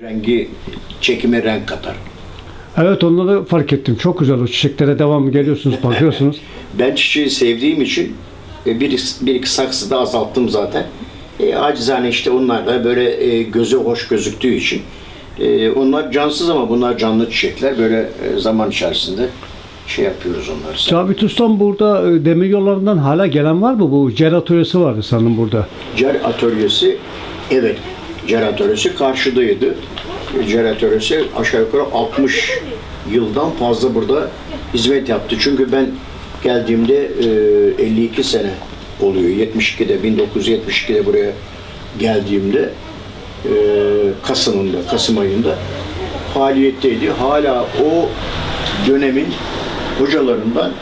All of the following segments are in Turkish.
rengi çekime renk katar. Evet onları fark ettim. Çok güzel o çiçeklere devamlı geliyorsunuz, bakıyorsunuz. Ben çiçeği sevdiğim için e, bir, bir iki saksı da azalttım zaten. E, acizane işte onlar da böyle e, göze hoş gözüktüğü için. E, onlar cansız ama bunlar canlı çiçekler. Böyle e, zaman içerisinde şey yapıyoruz onları. Cavit Ustam burada e, demir yollarından hala gelen var mı? Bu cer atölyesi vardı sanırım burada. Cer atölyesi, evet cer atölyesi karşıdaydı. Cer atölyesi aşağı yukarı 60 yıldan fazla burada hizmet yaptı. Çünkü ben geldiğimde e, 52 sene oluyor. 72'de, 1972'de buraya geldiğimde e, Kasım'ında, Kasım ayında faaliyetteydi. Hala o dönemin hocalarından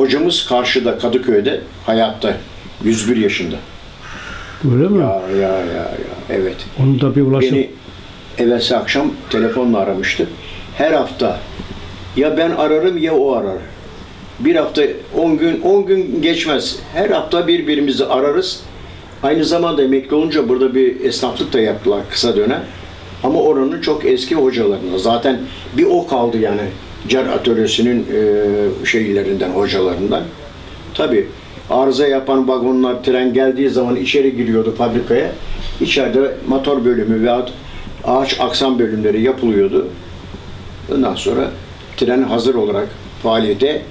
Hocamız karşıda Kadıköy'de hayatta 101 yaşında. Öyle mi? Ya ya ya ya evet. Onu da bir ulaşım. Beni evvelsi akşam telefonla aramıştı. Her hafta ya ben ararım ya o arar. Bir hafta 10 gün 10 gün geçmez. Her hafta birbirimizi ararız. Aynı zamanda emekli olunca burada bir esnaflık da yaptılar kısa dönem. Ama oranın çok eski hocalarına. Zaten bir o kaldı yani Cer Atölyesi'nin e, şeylerinden, hocalarından. Tabii arıza yapan vagonlar tren geldiği zaman içeri giriyordu fabrikaya. İçeride motor bölümü veya ağaç aksam bölümleri yapılıyordu. Ondan sonra tren hazır olarak faaliyete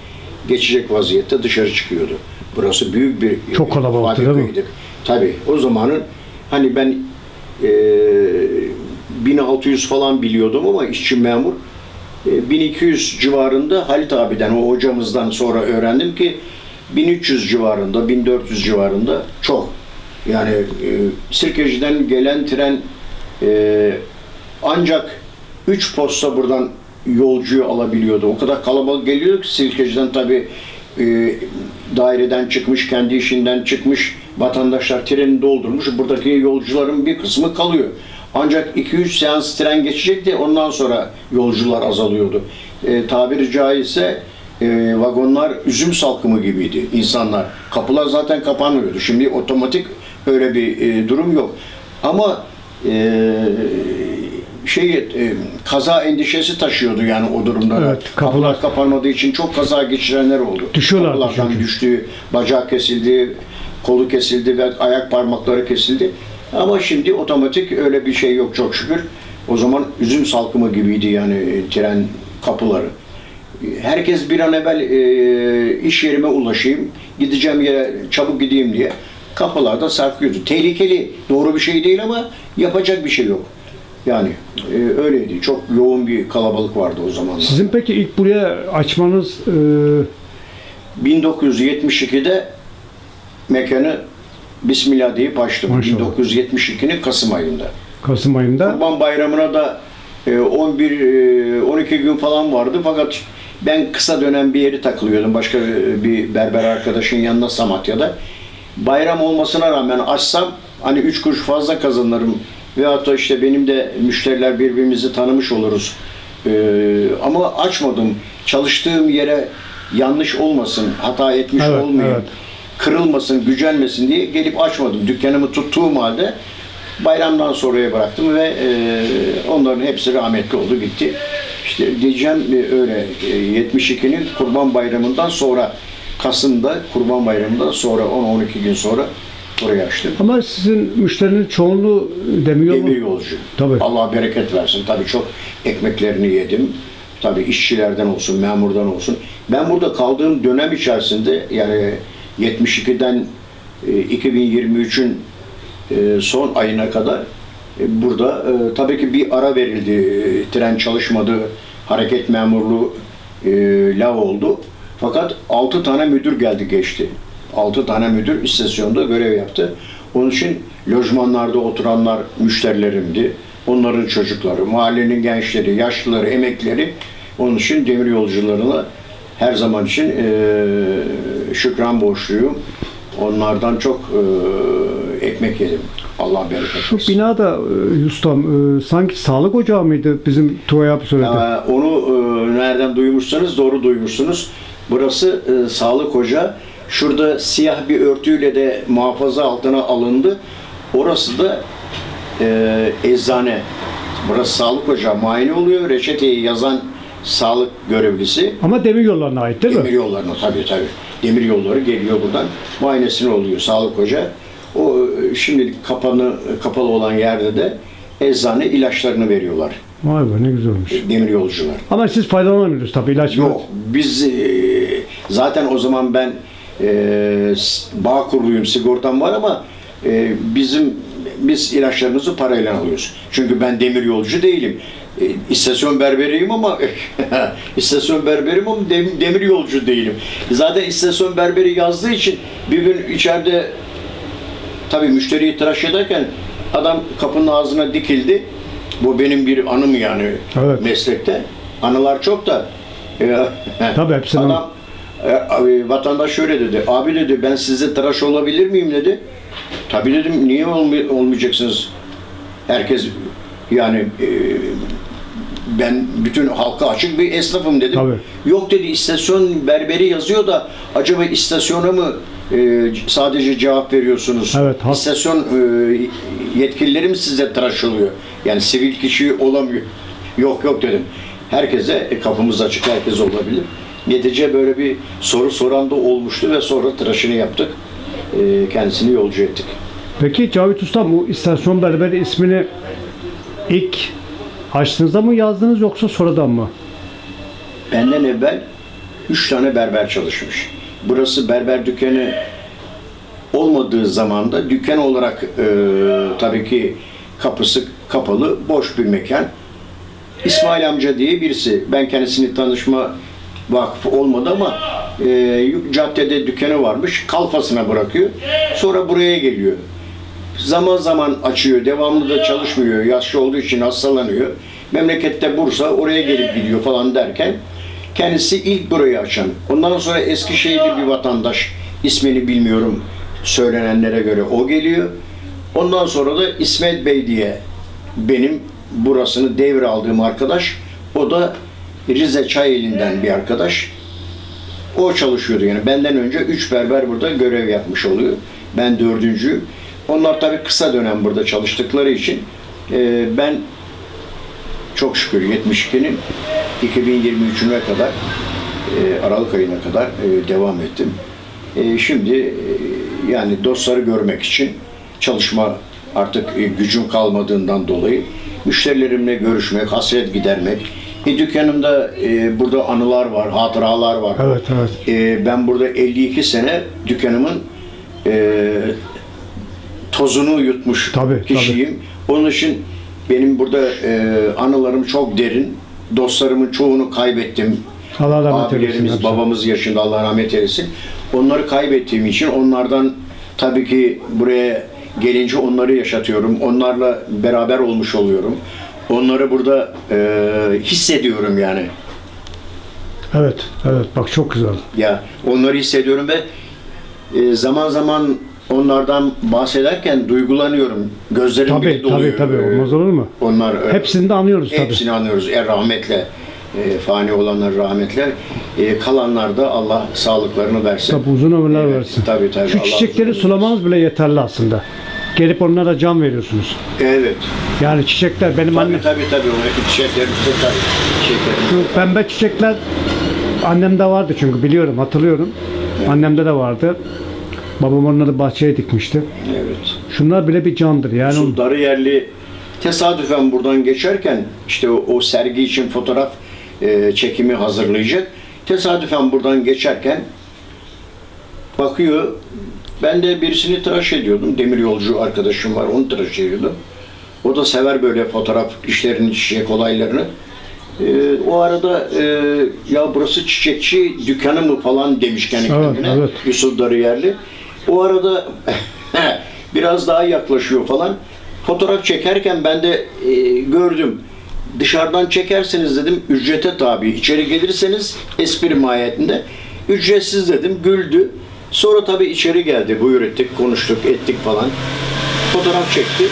geçecek vaziyette dışarı çıkıyordu. Burası büyük bir Çok kalabalıktı, değil mi? Tabii o zamanın hani ben e, 1600 falan biliyordum ama işçi memur e, 1200 civarında Halit abiden o hocamızdan sonra öğrendim ki 1300 civarında 1400 civarında çok yani e, Sirkeci'den gelen tren e, ancak 3 posta buradan yolcuyu alabiliyordu. O kadar kalabalık geliyordu ki Sirkeci'den tabii e, daireden çıkmış, kendi işinden çıkmış vatandaşlar treni doldurmuş. Buradaki yolcuların bir kısmı kalıyor. Ancak 2-3 seans tren geçecekti. Ondan sonra yolcular azalıyordu. E, tabiri caizse e, vagonlar üzüm salkımı gibiydi insanlar. Kapılar zaten kapanmıyordu. Şimdi otomatik öyle bir e, durum yok. Ama e, şey e, kaza endişesi taşıyordu yani o durumda. Evet, kapılar, kapılar- kapanmadığı için çok kaza geçirenler oldu. Düşüyorlardı Kapılardan düştü, bacağı kesildi, kolu kesildi ve ayak parmakları kesildi. Ama şimdi otomatik öyle bir şey yok çok şükür. O zaman üzüm salkımı gibiydi yani e, tren kapıları. Herkes bir an evvel e, iş yerime ulaşayım, gideceğim yere çabuk gideyim diye kapılarda sarkıyordu. Tehlikeli, doğru bir şey değil ama yapacak bir şey yok. Yani e, öyleydi. Çok yoğun bir kalabalık vardı o zamanlar. Sizin peki ilk buraya açmanız e, 1972'de mekanı Bismillah deyip açtım. Maşallah. 1972'nin Kasım ayında. Kasım ayında Kurban Bayramı'na da e, 11 e, 12 gün falan vardı fakat ben kısa dönem bir yeri takılıyordum başka e, bir berber arkadaşın yanına Samatya'da. Bayram olmasına rağmen açsam hani 3 kuruş fazla kazanırım veyahut da işte benim de müşteriler birbirimizi tanımış oluruz. E, ama açmadım. Çalıştığım yere yanlış olmasın, hata etmiş Evet, olmayayım evet. Kırılmasın, gücenmesin diye gelip açmadım. Dükkanımı tuttuğum halde bayramdan sonraya bıraktım ve e, onların hepsi rahmetli oldu gitti. İşte diyeceğim öyle e, 72'nin Kurban Bayramı'ndan sonra Kasım'da Kurban Bayramı'ndan sonra 10-12 gün sonra burayı açtım. ama sizin müşterinin çoğunluğu demir yolu. Demir yolcu. Tabii. Allah bereket versin. Tabii çok ekmeklerini yedim. Tabii işçilerden olsun, memurdan olsun. Ben burada kaldığım dönem içerisinde yani 72'den e, 2023'ün e, son ayına kadar e, burada e, tabii ki bir ara verildi. E, Tren çalışmadı, hareket memurluğu e, lav oldu. Fakat 6 tane müdür geldi geçti. 6 tane müdür istasyonda görev yaptı. Onun için lojmanlarda oturanlar müşterilerimdi. Onların çocukları, mahallenin gençleri, yaşlıları, emekleri. Onun için demir yolcularına her zaman için e, şükran borçluyum. Onlardan çok e, ekmek yedim. Allah bereket Şu versin. binada e, ustam e, sanki sağlık ocağı mıydı bizim Tuvay abi söyledi. Ama onu e, nereden duymuşsanız doğru duymuşsunuz. Burası e, sağlık hoca Şurada siyah bir örtüyle de muhafaza altına alındı. Orası da e, eczane. Burası sağlık ocağı muayene oluyor. Reçeteyi yazan sağlık görevlisi. Ama demir yollarına ait değil mi? Demir yollarına tabii tabii. Demir yolları geliyor buradan. Muayenesini oluyor sağlık ocağı. O e, şimdi kapanı, kapalı olan yerde de eczane ilaçlarını veriyorlar. Vay be ne güzel olmuş. Demir yolcular. Ama siz faydalanamıyorsunuz tabii ilaç Yok biz e, zaten o zaman ben e, bağ kuruluyum sigortam var ama e, bizim biz ilaçlarımızı parayla alıyoruz. Çünkü ben demir yolcu değilim. E, istasyon berberiyim ama istasyon berberim ama dem- demir yolcu değilim. Zaten istasyon berberi yazdığı için bir gün içeride tabii müşteriyi tıraş ederken adam kapının ağzına dikildi. Bu benim bir anım yani Evet. meslekte. Anılar çok da. e, Tabii, hepsinin Adam e, vatandaş şöyle dedi. Abi dedi ben sizde tıraş olabilir miyim dedi. Tabii dedim niye olmay- olmayacaksınız? Herkes yani e, ben bütün halka açık bir esnafım dedim. Tabii. Yok dedi istasyon berberi yazıyor da acaba istasyona mı e, sadece cevap veriyorsunuz? Evet, hak- İstasyon e, yetkilileri mi size tıraş oluyor? Yani sivil kişi olamıyor. Yok yok dedim. Herkese e, kapımız açık, herkes olabilir. Netice böyle bir soru soran da olmuştu ve sonra tıraşını yaptık. E, kendisini yolcu ettik. Peki Cavit Usta bu istasyon berberi ismini ilk açtığınızda mı yazdınız yoksa sonradan mı? Benden evvel üç tane berber çalışmış. Burası berber dükkanı olmadığı zaman da dükkan olarak e, tabii ki kapısı kapalı, boş bir mekan. İsmail amca diye birisi. Ben kendisini tanışma vakfı olmadı ama e, caddede dükkanı varmış. Kalfasına bırakıyor. Sonra buraya geliyor. Zaman zaman açıyor. Devamlı da çalışmıyor. Yaşlı olduğu için hastalanıyor. Memlekette Bursa oraya gelip gidiyor falan derken kendisi ilk burayı açan. Ondan sonra Eskişehir'li bir vatandaş ismini bilmiyorum söylenenlere göre o geliyor. Ondan sonra da İsmet Bey diye benim burasını devraldığım arkadaş. O da Rize Çayeli'nden bir arkadaş. O çalışıyordu yani. Benden önce üç berber burada görev yapmış oluyor. Ben dördüncü. Onlar tabii kısa dönem burada çalıştıkları için e, ben çok şükür 72'nin 2023'üne kadar e, Aralık ayına kadar e, devam ettim. E, şimdi e, yani dostları görmek için çalışma artık e, gücüm kalmadığından dolayı müşterilerimle görüşmek, hasret gidermek. E, dükkanımda e, burada anılar var, hatıralar var. Evet, evet. E, ben burada 52 sene dükkanımın e, tozunu yutmuş Tabii, kişiyim. Onun için benim burada e, anılarım çok derin. Dostlarımın çoğunu kaybettim. Allah rahmet eylesin. Babamız yaşında Allah rahmet eylesin. Onları kaybettiğim için onlardan tabii ki buraya gelince onları yaşatıyorum. Onlarla beraber olmuş oluyorum. Onları burada e, hissediyorum yani. Evet, evet bak çok güzel. Ya onları hissediyorum ve e, zaman zaman onlardan bahsederken duygulanıyorum. Gözlerim Tabii, bile doluyor. tabii, tabii. Olmaz olur mu? Onlar e, Hepsini de anlıyoruz tabii. hepsini anlıyoruz. E, rahmetle e, fani olanlar rahmetle. E, kalanlar da Allah sağlıklarını versin. Tabii uzun ömürler Evet, versin. Tabii tabii. Şu Allah çiçekleri sulamanız bile yeterli aslında. Gelip onlara can veriyorsunuz. Evet. Yani çiçekler benim Tabii annem tabii tabii. O çiçeklerimizde tabii. Çiçeklerimiz. şu pembe çiçekler annemde vardı çünkü biliyorum hatırlıyorum. Annemde de vardı. Babam onları bahçeye dikmişti. Evet. Şunlar bile bir candır yani. Su darı yerli tesadüfen buradan geçerken işte o, o sergi için fotoğraf e, çekimi hazırlayacak. Tesadüfen buradan geçerken bakıyor. Ben de birisini tıraş ediyordum. Demir yolcu arkadaşım var. Onu tıraş ediyordum. O da sever böyle fotoğraf işlerini, çiçek olaylarını. E, o arada e, ya burası çiçekçi dükkanı mı falan demiş kendi Evet, kendine. evet. Yusuf Darıyerli. O arada biraz daha yaklaşıyor falan. Fotoğraf çekerken ben de e, gördüm. Dışarıdan çekerseniz dedim ücrete tabi. İçeri gelirseniz espri mahiyetinde. Ücretsiz dedim. Güldü. Sonra tabi içeri geldi. Buyur ettik, konuştuk, ettik falan. Fotoğraf çekti.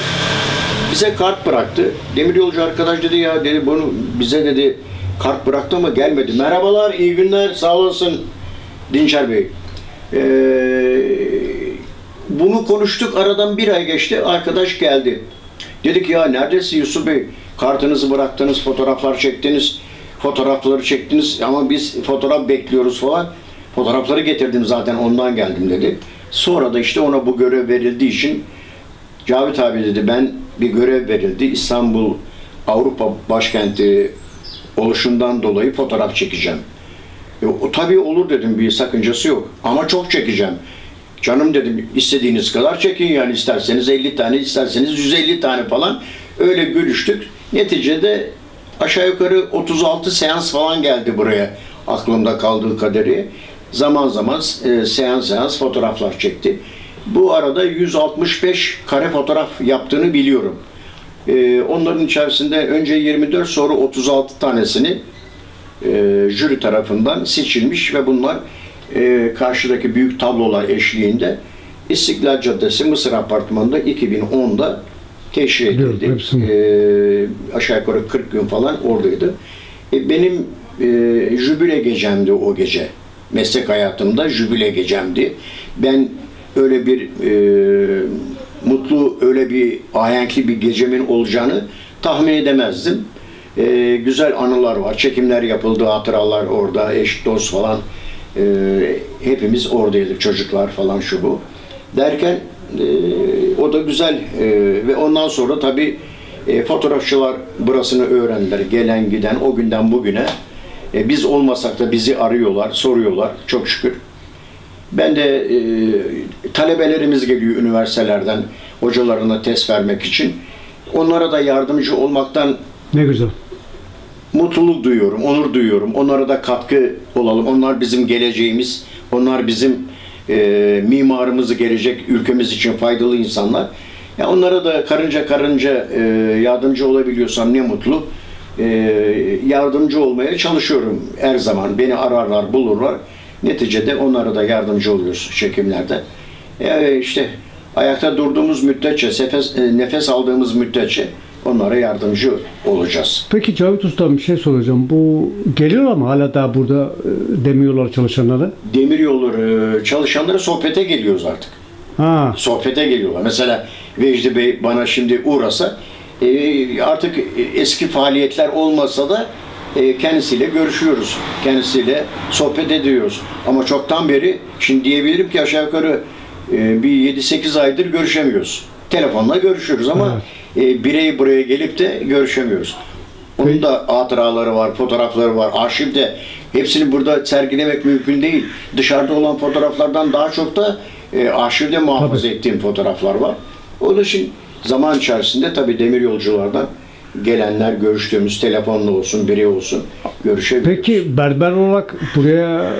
Bize kart bıraktı. Demiryolcu arkadaş dedi ya dedi bunu bize dedi kart bıraktı ama gelmedi. Merhabalar, iyi günler, sağ olasın Dinçer Bey. Ee, bunu konuştuk. Aradan bir ay geçti. Arkadaş geldi. Dedik ya neredesin Yusuf Bey? Kartınızı bıraktınız, fotoğraflar çektiniz, fotoğrafları çektiniz ama biz fotoğraf bekliyoruz falan. Fotoğrafları getirdim zaten ondan geldim dedi. Sonra da işte ona bu görev verildiği için Cavit abi dedi ben bir görev verildi. İstanbul Avrupa başkenti oluşundan dolayı fotoğraf çekeceğim. E, tabii olur dedim bir sakıncası yok. Ama çok çekeceğim. Canım dedim istediğiniz kadar çekin yani isterseniz 50 tane isterseniz 150 tane falan öyle görüştük. Neticede aşağı yukarı 36 seans falan geldi buraya aklımda kaldığı kaderi. Zaman zaman e, seans seans fotoğraflar çekti. Bu arada 165 kare fotoğraf yaptığını biliyorum. E, onların içerisinde önce 24 sonra 36 tanesini e, jüri tarafından seçilmiş ve bunlar e, karşıdaki büyük tablolar eşliğinde İstiklal Caddesi Mısır Apartmanı'nda 2010'da teşhir edildi. E, aşağı yukarı 40 gün falan oradaydı. E, benim e, jübile gecemdi o gece. Meslek hayatımda jübile gecemdi. Ben öyle bir e, mutlu, öyle bir ahenkli bir gecemin olacağını tahmin edemezdim. E, güzel anılar var. Çekimler yapıldı, hatıralar orada, eş, dost falan. E, hepimiz oradaydık, çocuklar falan şu bu. Derken e, o da güzel e, ve ondan sonra tabii e, fotoğrafçılar burasını öğrendiler. Gelen giden o günden bugüne. E, biz olmasak da bizi arıyorlar, soruyorlar çok şükür. Ben de e, talebelerimiz geliyor üniversitelerden hocalarına test vermek için. Onlara da yardımcı olmaktan Ne güzel. Mutluluk duyuyorum, onur duyuyorum. Onlara da katkı olalım. Onlar bizim geleceğimiz, onlar bizim e, mimarımızı gelecek ülkemiz için faydalı insanlar. Ya onlara da karınca karınca e, yardımcı olabiliyorsam ne mutlu. E, yardımcı olmaya çalışıyorum her zaman. Beni ararlar, bulurlar. Neticede onlara da yardımcı oluyoruz çekimlerde. E, işte ayakta durduğumuz müddetçe, nefes, e, nefes aldığımız müddetçe onlara yardımcı olacağız. Peki Cavit Usta bir şey soracağım. Bu geliyor ama hala daha burada e, demiyorlar çalışanları. demiryolları çalışanları sohbete geliyoruz artık. Ha, Sohbete geliyorlar. Mesela Vecdi Bey bana şimdi uğrasa e, artık eski faaliyetler olmasa da e, kendisiyle görüşüyoruz. Kendisiyle sohbet ediyoruz. Ama çoktan beri şimdi diyebilirim ki aşağı yukarı e, bir 7-8 aydır görüşemiyoruz. Telefonla görüşüyoruz ama e, birey buraya gelip de görüşemiyoruz. Onun Peki. da hatıraları var, fotoğrafları var. Arşivde hepsini burada sergilemek mümkün değil. Dışarıda olan fotoğraflardan daha çok da e, arşivde muhafaza Tabii. ettiğim fotoğraflar var. Onun için zaman içerisinde tabii demir yolculardan gelenler görüştüğümüz telefonla olsun, biri olsun görüşebiliyoruz. Peki berber olarak buraya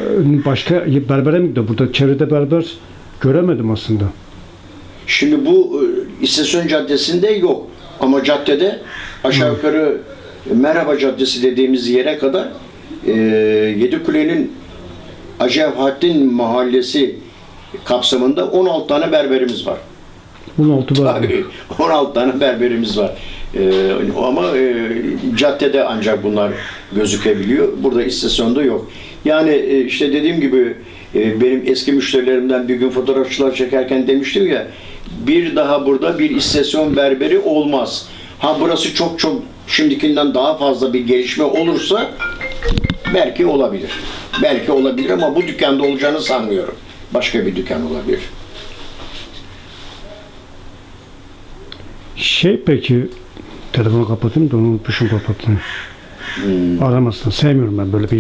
başka berbere mi gidiyor? Burada çevrede berber göremedim aslında. Şimdi bu e, İstasyon Caddesi'nde yok. Ama caddede aşağı yukarı Merhaba Caddesi dediğimiz yere kadar e, Yedikule'nin Acevattin Mahallesi kapsamında 16 tane berberimiz var. Bunun altı berber. Tabii 16 tane berberimiz var. E, ama e, caddede ancak bunlar gözükebiliyor. Burada istasyonda yok. Yani e, işte dediğim gibi e, benim eski müşterilerimden bir gün fotoğrafçılar çekerken demiştim ya bir daha burada bir istasyon berberi olmaz. Ha burası çok çok şimdikinden daha fazla bir gelişme olursa belki olabilir. Belki olabilir ama bu dükkanda olacağını sanmıyorum. Başka bir dükkan olabilir. Şey peki telefonu kapatayım da onu unutmuşum kapatayım. Aramasın. Sevmiyorum ben böyle bir